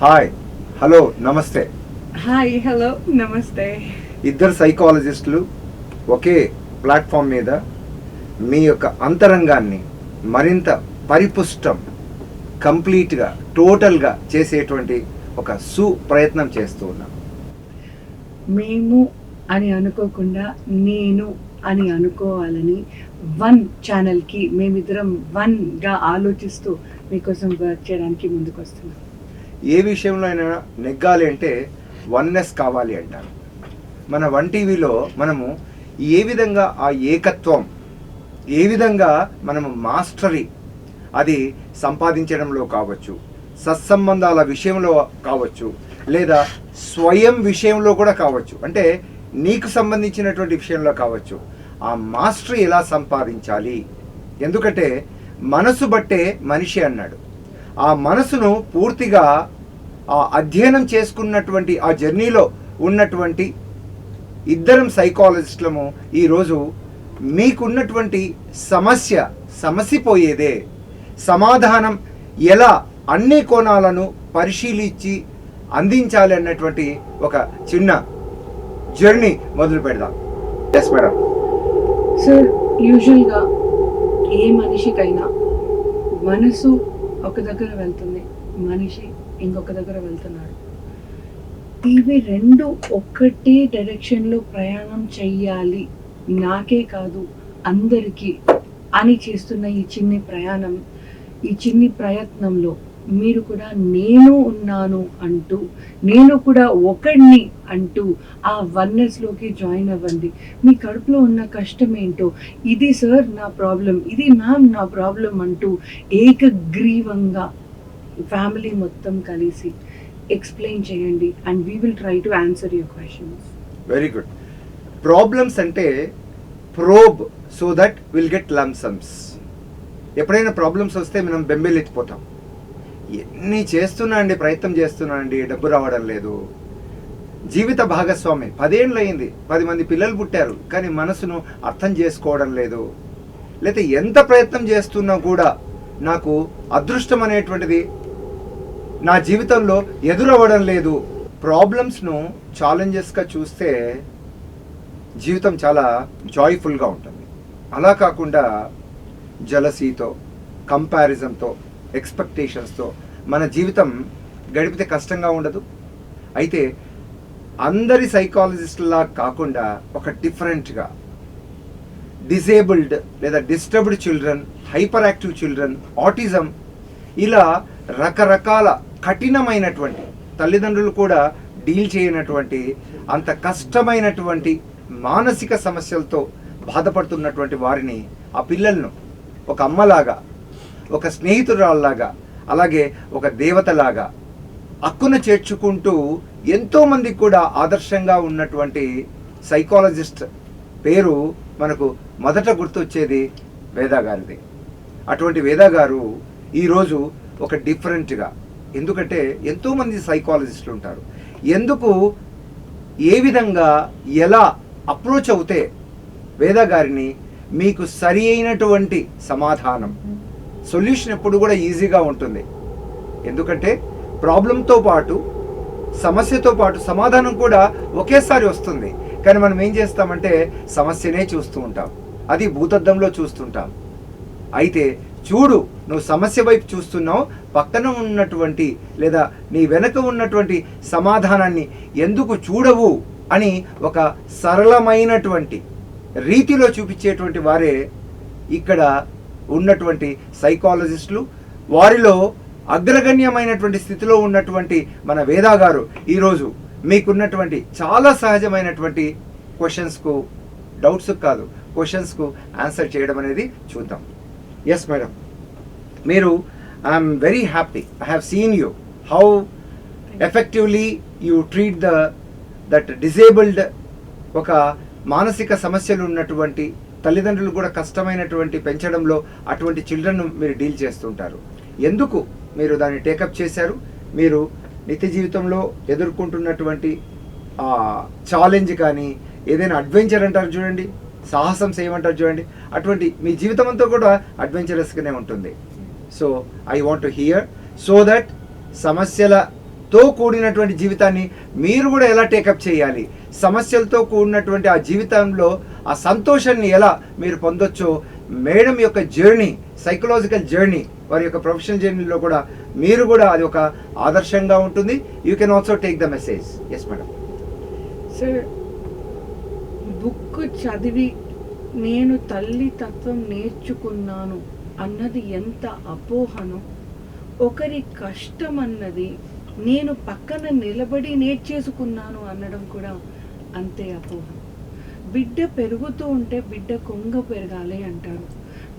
Hi hello నమస్తే hi hello నమస్తే ఇద్దరు సైకాలజిస్టులు ఒకే ప్లాట్ఫామ్ మీద మీ యొక్క అంతరంగాన్ని మరింత పరిపుష్టం కంప్లీట్గా టోటల్గా చేసేటువంటి ఒక సు ప్రయత్నం చేస్తూ ఉన్నాం. మేము అని అనుకోకుండా నేను అని అనుకోవాలని వన్ ఛానల్కి మేమిద్దరం వన్గా ఆలోచిస్తూ మీకోసం వర్క్ చేయడానికి ముందుకు వస్తున్నాం ఏ విషయంలో అయినా నెగ్గాలి అంటే వన్నెస్ కావాలి అంటారు. మన వన్ టీవీలో మనము ఏ విధంగా ఆ ఏకత్వం ఏ విధంగా మనము మాస్టరీ అది సంపాదించడంలో కావచ్చు సత్సంబంధాల విషయంలో కావచ్చు లేదా స్వయం విషయంలో కూడా కావచ్చు అంటే నీకు సంబంధించినటువంటి విషయంలో కావచ్చు ఆ మాస్టరీ ఎలా సంపాదించాలి? ఎందుకంటే మనసు బట్టే మనిషి అన్నాడు. ఆ మనసును పూర్తిగా ఆ అధ్యయనం చేసుకున్నటువంటి ఆ జర్నీలో ఉన్నటువంటి ఇద్దరం సైకాలజిస్టులము ఈరోజు మీకున్నటువంటి సమస్య సమసిపోయేదే. సమాధానం ఎలా అన్ని కోణాలను పరిశీలించి అందించాలి అన్నటువంటి ఒక చిన్న జర్నీ మొదలు పెడదాం. ఎస్ మేడం సార్ యూజువల్గా ఏ మనిషికైనా మనసు ఒక దగ్గర వెళ్తుంది మనిషి ఇంకొక దగ్గర వెళ్తున్నాడు. ఇవి రెండు ఒక్కటే డైరెక్షన్లో ప్రయాణం చెయ్యాలి. నాకే కాదు అందరికీ అని చేస్తున్న ఈ చిన్ని ప్రయాణం ఈ చిన్ని ప్రయత్నంలో మీరు కూడా నేను ఉన్నాను అంటూ నేను కూడా ఒకడిని అంటూ ఆ వన్నెస్లోకి జాయిన్ అవ్వండి. మీ కడుపులో ఉన్న కష్టం ఏంటో ఇది సార్ నా ప్రాబ్లం ఇది మ్యామ్ నా ప్రాబ్లం అంటూ ఏకగ్రీవంగా ఫ్యామిలీ మొత్తం కలిసి ఎక్స్ప్లెయిన్ చేయండి and we will try to answer your questions very good problems అంటే prob so that will get లమ్సమ్స్ ఎప్పుడైనా ప్రాబ్లమ్స్ వస్తే మనం బెంబేలెత్తిపోతాం. ఎన్ని చేస్తున్నా అండి ప్రయత్నం చేస్తున్నా అండి డబ్బు రావడం లేదు. జీవిత భాగస్వామి పదేళ్ళు అయింది. పది మంది పిల్లలు పుట్టారు కానీ మనసును అర్థం చేసుకోవడం లేదు. లేకపోతే ఎంత ప్రయత్నం చేస్తున్నా కూడా నాకు అదృష్టం అనేటువంటిది నా జీవితంలో ఎదురవ్వడం లేదు. ప్రాబ్లమ్స్ను ఛాలెంజెస్గా చూస్తే జీవితం చాలా జాయ్ఫుల్గా ఉంటుంది. అలా కాకుండా జలసీతో కంపారిజన్తో ఎక్స్పెక్టేషన్స్తో మన జీవితం గడిపితే కష్టంగా ఉండదు. అయితే అందరి సైకాలజిస్టులా కాకుండా ఒక డిఫరెంట్గా డిసేబుల్డ్ లేదా disturbed children hyperactive children autism ఇలా రకరకాల కఠినమైనటువంటి తల్లిదండ్రులు కూడా డీల్ చేయనటువంటి అంత కష్టమైనటువంటి మానసిక సమస్యలతో బాధపడుతున్నటువంటి వారిని ఆ పిల్లలను ఒక అమ్మలాగా ఒక స్నేహితురాల్లాగా అలాగే ఒక దేవతలాగా అక్కును చేర్చుకుంటూ ఎంతోమందికి కూడా ఆదర్శంగా ఉన్నటువంటి సైకాలజిస్ట్ పేరు మనకు మొదట గుర్తొచ్చేది వేదా గారిది. అటువంటి వేదా గారు ఈరోజు ఒక డిఫరెంట్గా ఎందుకంటే ఎంతోమంది సైకాలజిస్టులు ఉంటారు. ఎందుకు? ఏ విధంగా ఎలా అప్రోచ్ అవుతే వేదా గారిని మీకు సరి అయినటువంటి సమాధానం? సొల్యూషన్ ఎప్పుడు కూడా ఈజీగా ఉంటుంది. ఎందుకంటే ప్రాబ్లంతో పాటు సమస్యతో పాటు సమాధానం కూడా ఒకేసారి వస్తుంది. కానీ మనం ఏం చేస్తామంటే సమస్యనే చూస్తూ ఉంటాం. అది భూతద్దంలో చూస్తుంటాం. అయితే చూడు నువ్వు సమస్య వైపు చూస్తున్నావు పక్కన ఉన్నటువంటి లేదా నీ వెనక ఉన్నటువంటి సమాధానాన్ని ఎందుకు చూడవు అని ఒక సరళమైనటువంటి రీతిలో చూపించేటువంటి వారే ఇక్కడ ఉన్నటువంటి సైకాలజిస్టులు వారిలో అగ్రగణ్యమైనటువంటి స్థితిలో ఉన్నటువంటి మన వేదా గారు ఈరోజు మీకున్నటువంటి చాలా సహజమైనటువంటి క్వశ్చన్స్కు డౌట్స్ కాదు క్వశ్చన్స్కు ఆన్సర్ చేయడం అనేది చూద్దాం. ఎస్ మేడం మీరు I'm very happy I have seen you how effectively you treat the that disabled ఒక మానసిక సమస్యలు ఉన్నటువంటి తల్లిదండ్రులు కూడా కష్టమైనటువంటి పెంచడంలో అటువంటి చిల్డ్రన్ మీరు డీల్ చేస్తుంటారు. ఎందుకు మీరు దాన్ని టేకప్ చేశారు? మీరు నిత్య జీవితంలో ఎదుర్కొంటున్నటువంటి ఛాలెంజ్ కానీ ఏదైనా అడ్వెంచర్ అంటారు చూడండి సాహసం చేయమంటారు చూడండి అటువంటి మీ జీవితం అంతా కూడా అడ్వెంచరస్గానే ఉంటుంది. So I want to hear so that సమస్యల తో కూడినటువంటి జీవితాన్ని మీరు కూడా ఎలా టేకప్ చేయాలి? సమస్యలతో కూడినటువంటి ఆ జీవితంలో ఆ సంతోషాన్ని ఎలా మీరు పొందొచ్చో మేడం యొక్క జర్నీ సైకలాజికల్ జర్నీ వారి యొక్క ప్రొఫెషనల్ జర్నీలో కూడా మీరు కూడా అది ఒక ఆదర్శంగా ఉంటుంది. You can also take the message yes madam sir book చదివి నేను తల్లి తత్వం నేర్చుకున్నాను అన్నది ఎంత అపోహనో ఒకరి కష్టం అన్నది నేను పక్కన నిలబడి నేర్చేసుకున్నాను అనడం కూడా అంతే అపోహ. బిడ్డ పెరుగుతూ ఉంటే బిడ్డ కొంగ పెరగాలి అంటారు.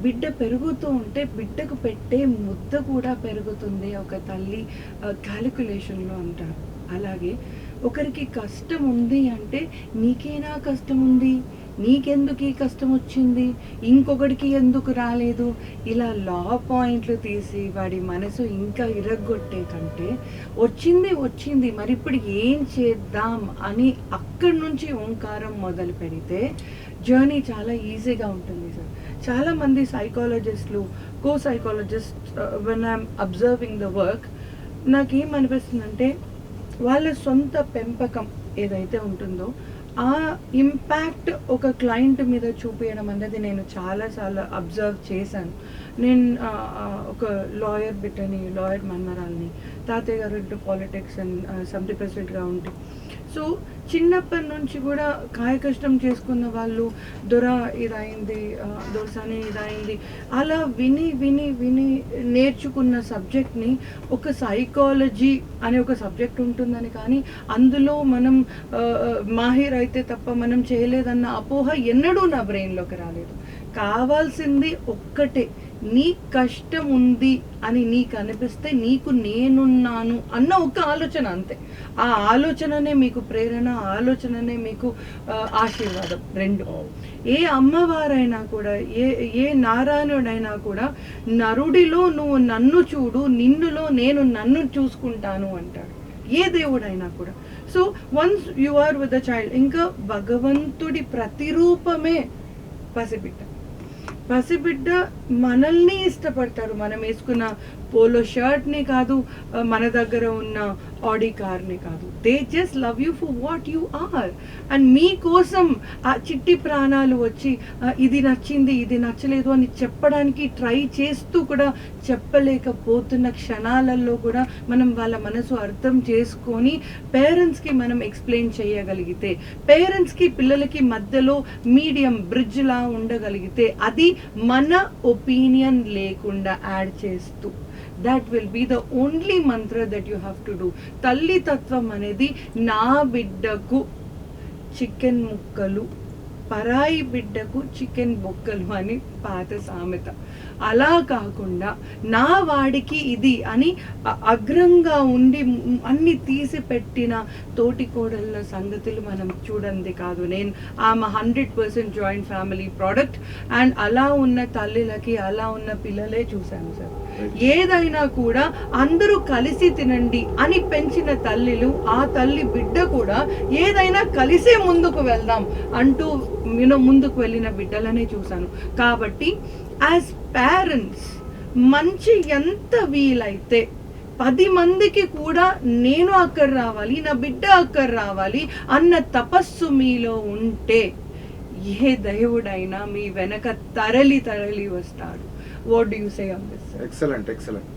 బిడ్డ పెరుగుతూ ఉంటే బిడ్డకు పెట్టే ముద్ద కూడా పెరుగుతుంది ఒక తల్లి క్యాలిక్యులేషన్లో అంటారు. అలాగే ఒకరికి కష్టం ఉంది అంటే నీకేనా కష్టం ఉంది? నీకెందుకు ఈ కష్టం వచ్చింది ఇంకొకడికి ఎందుకు రాలేదు? ఇలా లా పాయింట్లు తీసి వాడి మనసు ఇంకా ఇరగొట్టే కంటే వచ్చింది వచ్చింది మరి ఇప్పుడు ఏం చేద్దాం అని అక్కడి నుంచి ఓంకారం మొదలు పెడితే జర్నీ చాలా ఈజీగా ఉంటుంది సార్. చాలామంది సైకాలజిస్టులు co psychologist when I'm observing the work నాకేం అనిపిస్తుందంటే వాళ్ళ సొంత పెంపకం ఏదైతే ఉంటుందో ఆ ఇంపాక్ట్ ఒక క్లయింట్ మీద చూపించడం అనేది నేను చాలాసార్లు అబ్జర్వ్ చేశాను. నేను ఒక లాయర్ బిడ్డని లాయర్ మన్మరాల్ని తాతయ్య గారు ఇంటూ పాలిటిక్స్ అండ్ సబ్ ప్రెసిడెంట్గా ఉంటే సో చిన్నప్పటి నుంచి కూడా కాయ కష్టం చేసుకున్న వాళ్ళు దొర ఇదైంది ఆ, దొరసాని ఇదైంది అలా విని విని విని నేర్చుకున్న సబ్జెక్ట్ని ఒక సైకాలజీ అనే ఒక సబ్జెక్ట్ ఉంటుందని కానీ అందులో మనం మాహిర్ అయితే తప్ప మనం చేయలేదన్న అపోహ ఎన్నడూ నా బ్రెయిన్లోకి రాలేదు. కావాల్సింది ఒక్కటే నీ కష్టం ఉంది అని నీకు అనిపిస్తే నీకు నేనున్నాను అన్న ఒక ఆలోచన అంతే. ఆ ఆలోచననే మీకు ప్రేరణ ఆలోచననే మీకు ఆశీర్వాదం రెండు. ఏ అమ్మవారైనా కూడా ఏ ఏ నారాయణుడైనా కూడా నరుడిలో నువ్వు నన్ను చూడు నిన్నులో నేను నన్ను చూసుకుంటాను అంటాడు. ఏ దేవుడైనా కూడా. So once you are with the child ఇంకా భగవంతుడి ప్రతిరూపమే పసిబిట్ట పసిబిడ్డ మనల్ని ఇష్టపడతారు. మనం వేసుకున్న పోలో షర్ట్నే కాదు మన దగ్గర ఉన్న ఆడి కార్నే కాదు. They just love you for what you are and మీకోసం ఆ చిట్టి ప్రాణాలు వచ్చి ఇది నచ్చింది ఇది నచ్చలేదు అని చెప్పడానికి ట్రై చేస్తూ కూడా చెప్పలేకపోతున్న క్షణాలలో కూడా మనం వాళ్ళ మనసు అర్థం చేసుకొని పేరెంట్స్కి మనం ఎక్స్ప్లెయిన్ చేయగలిగితే పేరెంట్స్కి పిల్లలకి మధ్యలో మీడియం బ్రిడ్జ్లా ఉండగలిగితే అది మన ఒపీనియన్ లేకుండా యాడ్ చేస్తూ that will be the only mantra that you have to do తల్లి తత్వం అనేది నా బిడ్డకు చికెన్ ముక్కలు పరాయి బిడ్డకు చికెన్ బొక్కలు అని పాత సామెత. అలా కాకుండా నా వాడికి ఇది అని అగ్రంగా ఉండి అన్ని తీసి పెట్టిన తోటి కోడళ్ళ సంగతులు మనం చూడండి కాదు. నేను ఆమె hundred percent joint family product and అలా ఉన్న తల్లిలకి అలా ఉన్న పిల్లలే చూశాను సార్. ఏదైనా కూడా అందరూ కలిసి తినండి అని పెంచిన తల్లిలు ఆ తల్లి బిడ్డ కూడా ఏదైనా కలిసే ముందుకు వెళ్దాం అంటూ నేను ముందుకు వెళ్ళిన బిడ్డలనే చూశాను. కాబట్టి యాజ్ పేరెంట్స్ మంచి ఎంత వీలైతే పది మందికి కూడా నేను అక్కడ రావాలి నా బిడ్డ అక్కడ రావాలి అన్న తపస్సు మీలో ఉంటే ఏ దేవుడైనా మీ వెనక తరలి తరలి వస్తాడు. What do you say on this excellent excellent